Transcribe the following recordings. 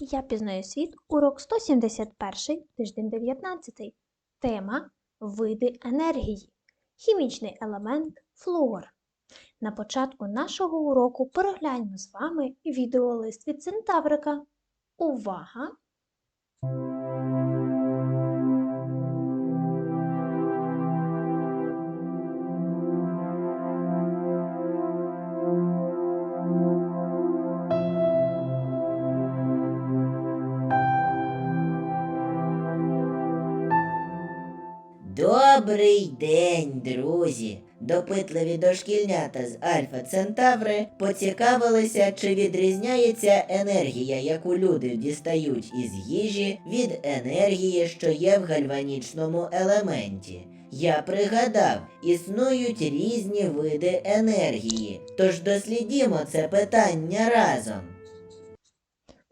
Я пізнаю світ, урок 171, тиждень 19. Тема Види енергії. Хімічний елемент флуор. На початку нашого уроку перегляньмо з вами відеолист від Центаврика. Увага! Добрий день, друзі! Допитливі дошкільнята з Альфа Центаври поцікавилися, чи відрізняється енергія, яку люди дістають із їжі, від енергії, що є в гальванічному елементі. Я пригадав, існують різні види енергії, тож дослідімо це питання разом.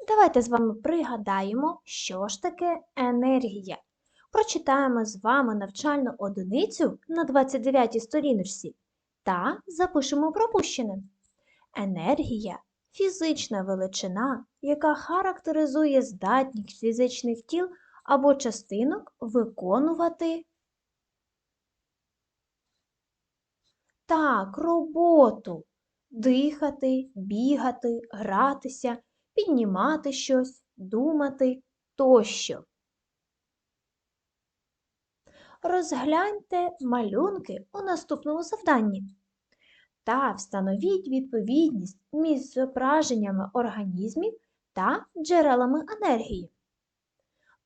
Давайте з вами пригадаємо, що ж таке енергія. Прочитаємо з вами навчальну одиницю на 29 сторіночці та запишемо пропущене. Енергія фізична величина, яка характеризує здатність фізичних тіл або частинок виконувати так, роботу, дихати, бігати, гратися, піднімати щось, думати тощо. Розгляньте малюнки у наступному завданні та встановіть відповідність між зображеннями організмів та джерелами енергії.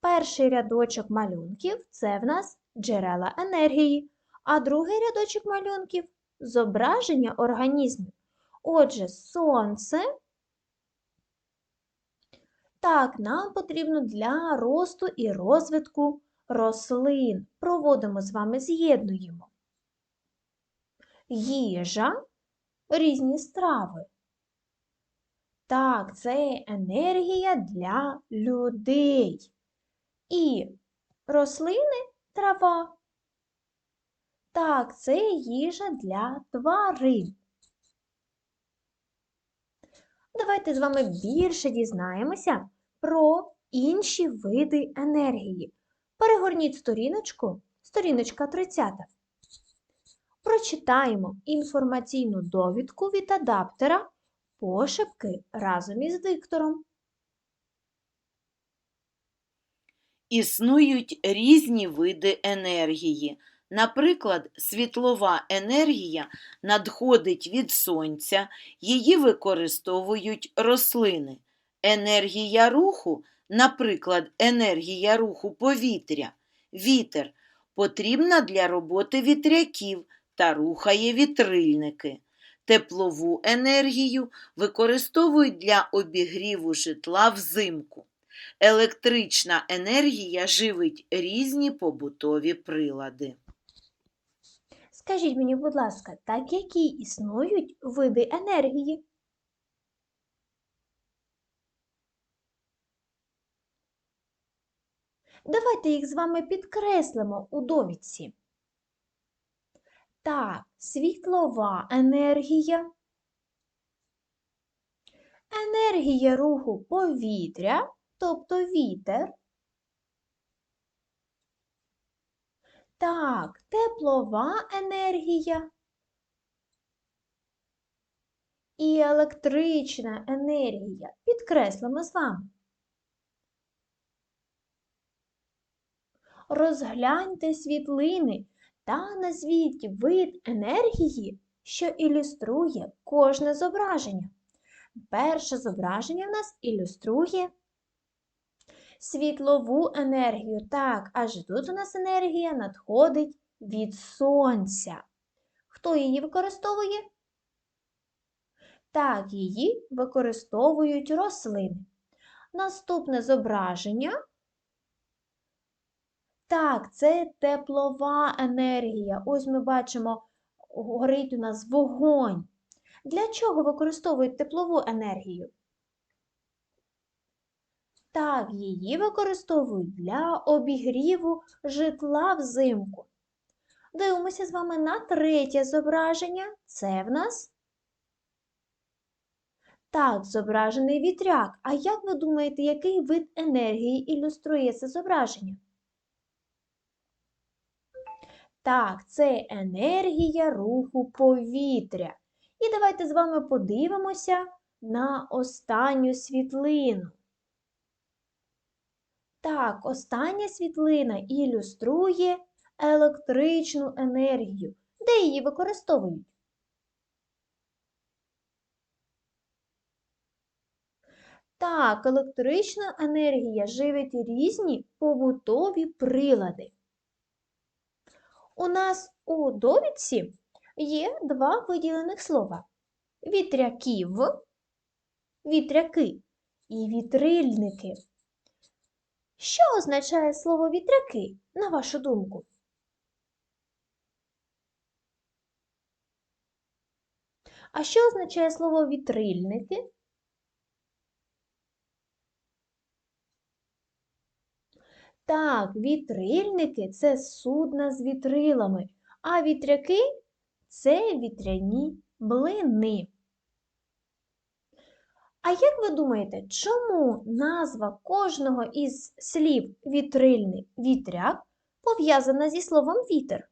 Перший рядочок малюнків це в нас джерела енергії, а другий рядочок малюнків зображення організмів. Отже, сонце. Так, нам потрібно для росту і розвитку рослин. Проводимо з вами, з'єднуємо. Їжа, різні страви. Так, це енергія для людей. І рослини трава. Так, це їжа для тварин. Давайте з вами більше дізнаємося про інші види енергії. Перегорніть сторіночку, сторіночка 30. Прочитаємо інформаційну довідку від адаптера пошепки разом із диктором. Існують різні види енергії. Наприклад, світлова енергія надходить від сонця, її використовують рослини. Енергія руху, наприклад, енергія руху повітря, вітер, потрібна для роботи вітряків та рухає вітрильники. Теплову енергію використовують для обігріву житла взимку. Електрична енергія живить різні побутові прилади. Скажіть мені, будь ласка, так які існують види енергії? Давайте їх з вами підкреслимо у довідці. Так, світлова енергія, енергія руху повітря, тобто вітер. Так, теплова енергія і електрична енергія. Підкреслимо з вами. Розгляньте світлини та назвіть вид енергії, що ілюструє кожне зображення. Перше зображення в нас ілюструє світлову енергію. Так, аж тут у нас енергія надходить від сонця. Хто її використовує? Так, її використовують рослини. Наступне зображення. Так, це теплова енергія. Ось ми бачимо, горить у нас вогонь. Для чого використовують теплову енергію? Так, її використовують для обігріву житла взимку. Дивимося з вами на третє зображення. Це в нас Так, зображений вітряк. А як ви думаєте, який вид енергії ілюструє це зображення? Так, це енергія руху повітря. І давайте з вами подивимося на останню світлину. Так, остання світлина ілюструє електричну енергію. Де її використовують? Так, електрична енергія живить різні побутові прилади. У нас у довідці є два виділених слова: вітряків, вітряки і вітрильники. Що означає слово вітряки, на вашу думку? А що означає слово вітрильники? Так, вітрильники це судна з вітрилами, а вітряки це вітряні блини. А як ви думаєте, чому назва кожного із слів вітрильний вітряк пов'язана зі словом вітер?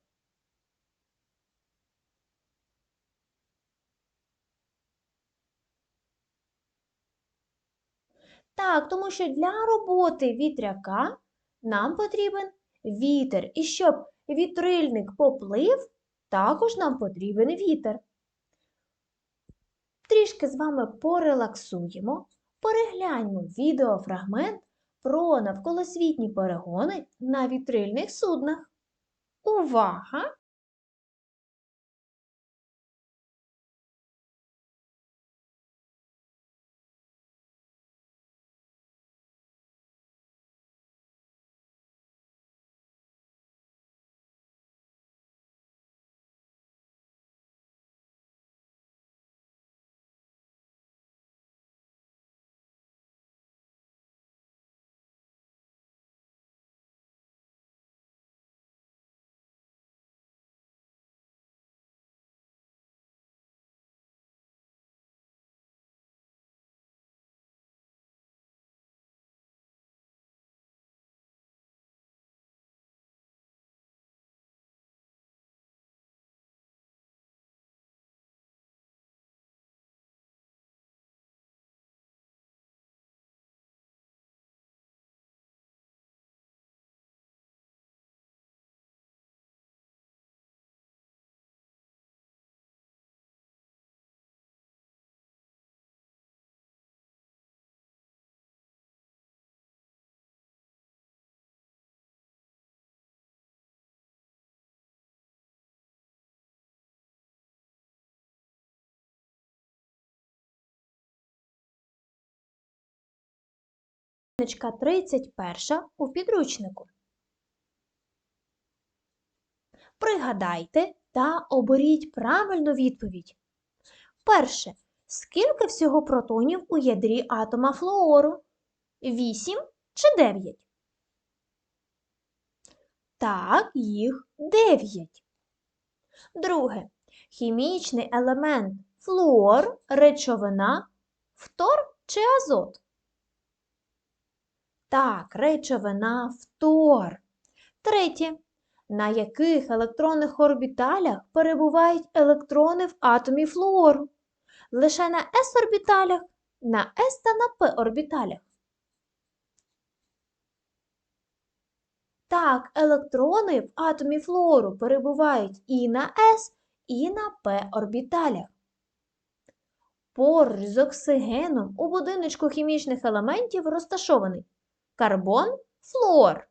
Так, тому що для роботи вітряка нам потрібен вітер. І щоб вітрильник поплив, також нам потрібен вітер. Трішки з вами порелаксуємо, перегляньмо відеофрагмент про навколосвітні перегони на вітрильних суднах. Увага! Сторіночка 31 у підручнику. Пригадайте та оберіть правильну відповідь. Перше. Скільки всього протонів у ядрі атома флуору? 8 чи 9? Так, їх 9. Друге. Хімічний елемент флуор, речовина, фтор чи азот? Так, речовина фтор. Третє. На яких електронних орбіталях перебувають електрони в атомі флуору? Лише на s-орбіталях, на s та на p орбіталях. Так, електрони в атомі флуору перебувають і на s, і на p орбіталях. Поруч з оксигеном у будиночку хімічних елементів розташований карбон, флуор.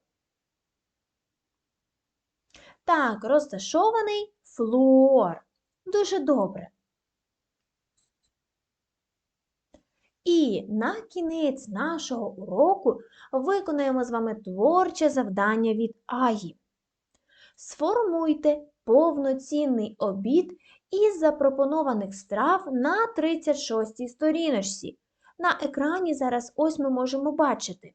Так, розташований флуор. Дуже добре. І на кінець нашого уроку виконаємо з вами творче завдання від Аї. Сформуйте повноцінний обід із запропонованих страв на 36 й сторіночці. На екрані зараз ось ми можемо бачити.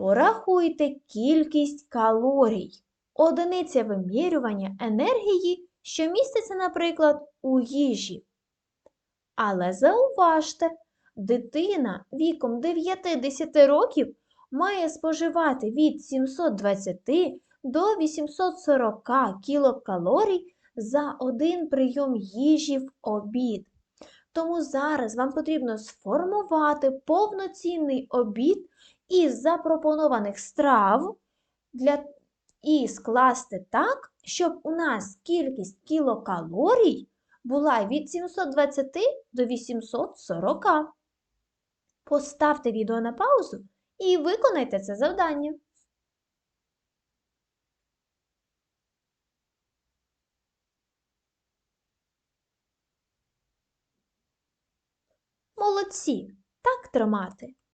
Порахуйте кількість калорій. Одиниця вимірювання енергії, що міститься, наприклад, у їжі. Але зауважте, дитина віком 9-10 років має споживати від 720 до 840 кілокалорій за один прийом їжі в обід. Тому зараз вам потрібно сформувати повноцінний обід із запропонованих страв для... і скласти так, щоб у нас кількість кілокалорій була від 720 до 840. Поставте відео на паузу і виконайте це завдання. Молодці! Так тримати.